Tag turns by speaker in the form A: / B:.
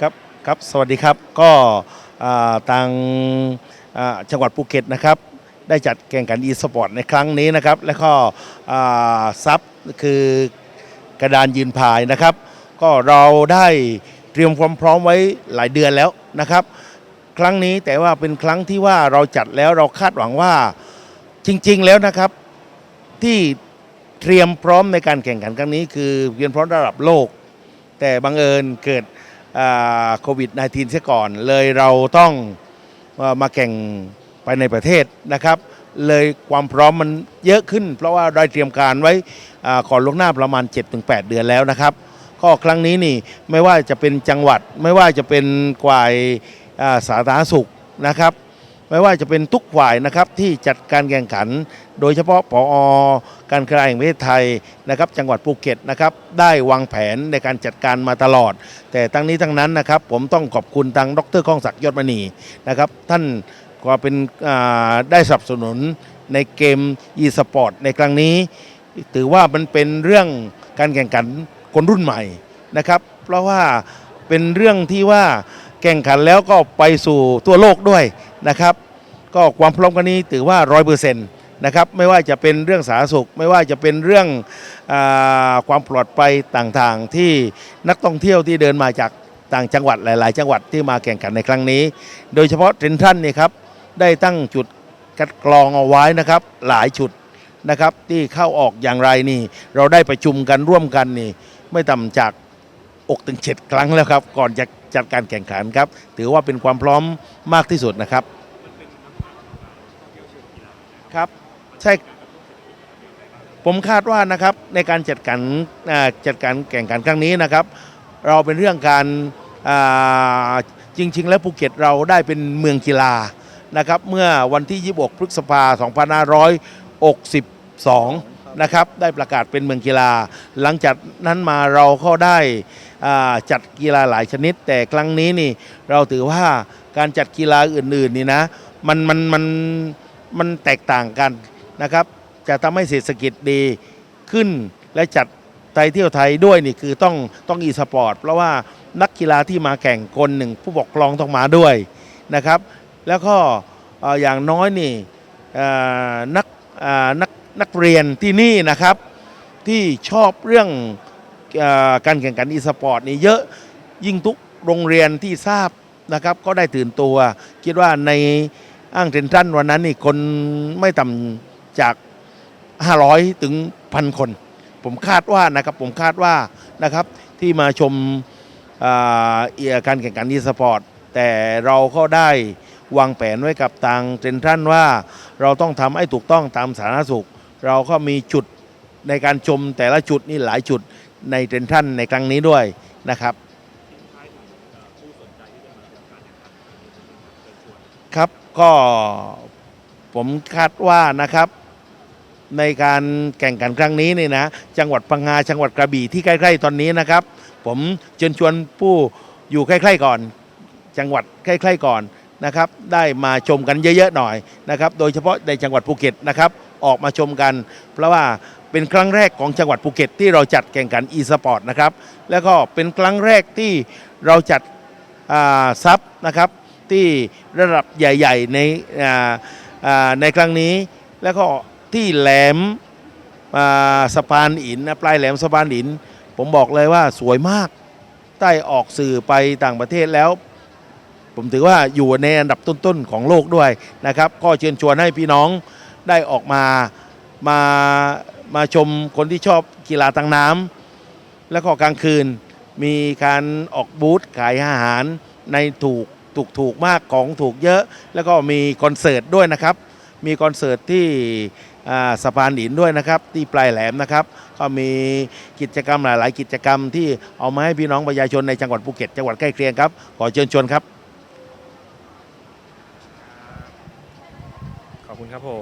A: ครับครับสวัสดีครับก็ทางจังหวัดภูเก็ตนะครับ ได้จัดแข่งขัน e สปอร์ตในครั้งนี้นะครับ แล้วก็ซับคือกระดานยืนพายนะครับ ก็เราได้เตรียมความพร้อมไว้หลายเดือนแล้วนะครับ ครั้งนี้แต่ว่าเป็นครั้งที่ว่าเราจัดแล้วเราคาดหวังว่าจริง ๆ แล้วนะครับที่ เตรียมพร้อมในการแข่งขันครั้งนี้ คือเตรียมพร้อมระดับโลก แต่บังเอิญเกิดโควิด -19 เสียก่อน เลยเราต้องมาแข่งไปในประเทศนะครับ เลยความพร้อมมันเยอะขึ้น เพราะว่าได้เตรียมการไว้อ่าก่อนล่วงหน้าประมาณ 7-8 เดือนแล้วนะครับ ก็ครั้งนี้นี่ไม่ว่าจะเป็นจังหวัด ไม่ว่าจะเป็นฝ่ายอ่าสาธารณสุขนะครับไม่ว่าจะเป็นทุกฝ่ายนะครับที่จัดการแข่งขัน โดยเฉพาะปอ การกีฬาแห่งประเทศไทยนะครับจังหวัดภูเก็ตนะครับได้วางแผนในการจัดการมาตลอด แต่ทั้งนี้ทั้งนั้นนะครับผมต้องขอบคุณทางดรก้องศักดิ์ยอดมณีนะครับท่านก็เป็นได้สนับสนุนในเกม e-sport ในครั้งนี้ ถือว่ามันเป็นเรื่องการแข่งขันคนรุ่นใหม่นะครับเพราะว่าเป็นเรื่องที่ว่าแข่งขันแล้วก็ไปสู่ทั่วโลกด้วยนะครับ ก็ความพร้อมกันนี้ถือว่าร้อยเปอร์เซ็นต์ นะครับไม่ว่าจะเป็นเรื่องสาธารณสุข ไม่ว่าจะเป็นเรื่องอาความปลอดภัยต่างๆ ที่นักท่องเที่ยวที่เดินมาจากต่างจังหวัดหลาย ๆ จังหวัดที่มาแข่งขันในครั้งนี้ โดยเฉพาะเทรนทันนี่ครับได้ตั้งจุดคัดกรองเอาไว้นะครับหลายจุดนะครับที่เข้าออกอย่างไรนี่ เราได้ประชุมกันร่วมกันนี่ ไม่ต่ำจากอกถึงเจ็ดครั้งแล้วครับ ก่อนจะจัดการแข่งขันครับ ถือว่าเป็นความพร้อมมากที่สุดนะครับครับ ใช่ผมคาดว่านะครับในการจัดการจัดการแข่งขันครั้งนี้นะครับ เราเป็นเรื่องการจริง ๆ แล้วภูเก็ตเราได้เป็นเมืองกีฬานะครับ เมื่อวันที่ 26 พฤษภา2562 นะครับ ได้ประกาศเป็นเมืองกีฬา หลังจากนั้นมาเราก็ได้จัดกีฬาหลายชนิด แต่ครั้งนี้นี่เราถือว่าการจัดกีฬาอื่น ๆ นี่นะ มันมันมันมันแตกต่างกัน นะครับ จะทำให้เศรษฐกิจดีขึ้นและจัดไทยเที่ยวไทยด้วยนี่คือต้องต้องอีสปอร์ตเพราะว่านักกีฬาที่มาแข่งคนหนึ่งผู้ปกครองต้องมาด้วยนะครับ แล้วก็อย่างน้อยนี่นักนักนักเรียนที่นี่นะครับ ที่ชอบเรื่องอการแข่งขันอีสปอร์ตนี่เยอะยิ่งทุกโรงเรียนที่ทราบนะครับ ก็ได้ตื่นตัว คิดว่าในอ้างเทนทันวันนั้นนี่คนไม่ต่ำ จาก 500 ถึงพันคน ผมคาดว่านะครับผมคาดว่านะครับที่มาชมเอ่อการแข่งขันอีสปอร์ตแต่เราก็ได้วางแผนไว้กับทางเซนทรันว่าเราต้องทำให้ถูกต้องตามสาธารณสุข เราก็มีจุดในการชมแต่ละจุดนี่หลายจุดในเซนทรันในครั้งนี้ด้วยนะครับครับก็ผมคาดว่านะครับ ในการแข่งขันครั้งนี้นี่นะจังหวัดพังงาจังหวัดกระบี่ที่ใกล้ๆตอนนี้นะครับ ผมเชิญชวนผู้อยู่ใกล้ๆก่อน จังหวัดใกล้ๆก่อนนะครับ ได้มาชมกันเยอะๆหน่อยนะครับ โดยเฉพาะในจังหวัดภูเก็ตนะครับ ออกมาชมกัน เพราะว่าเป็นครั้งแรกของจังหวัดภูเก็ตที่เราจัดแข่งขัน e-sport นะครับ แล้วก็เป็นครั้งแรกที่เราจัดซับนะครับที่ระดับใหญ่ ๆ ในในครั้งนี้แล้วก็ ที่แหลมสะพานหินนะปลายแหลมสะพานหิน ผมบอกเลยว่าสวยมากได้ออกสื่อไปต่างประเทศแล้ว ผมถือว่าอยู่ในอันดับต้นๆของโลกด้วยนะครับ ก็เชิญชวนให้พี่น้องได้ออกมามามาชมคนที่ชอบกีฬาทางน้ำแล้วก็กลางคืนมีการออกบูธขายอาหารในถูกถูกถูกมากของถูกเยอะ แล้วก็มีคอนเสิร์ตด้วยนะครับ มีคอนเสิร์ตที่ สะพานหินด้วยนะครับ ที่ปลายแหลมนะครับ ก็มีกิจกรรมหลาย ๆ กิจกรรมที่เอามาให้พี่น้องประชาชนในจังหวัดภูเก็ตจังหวัดใกล้เคียงครับขอเชิญชวนครับ
B: ขอบคุณครับผม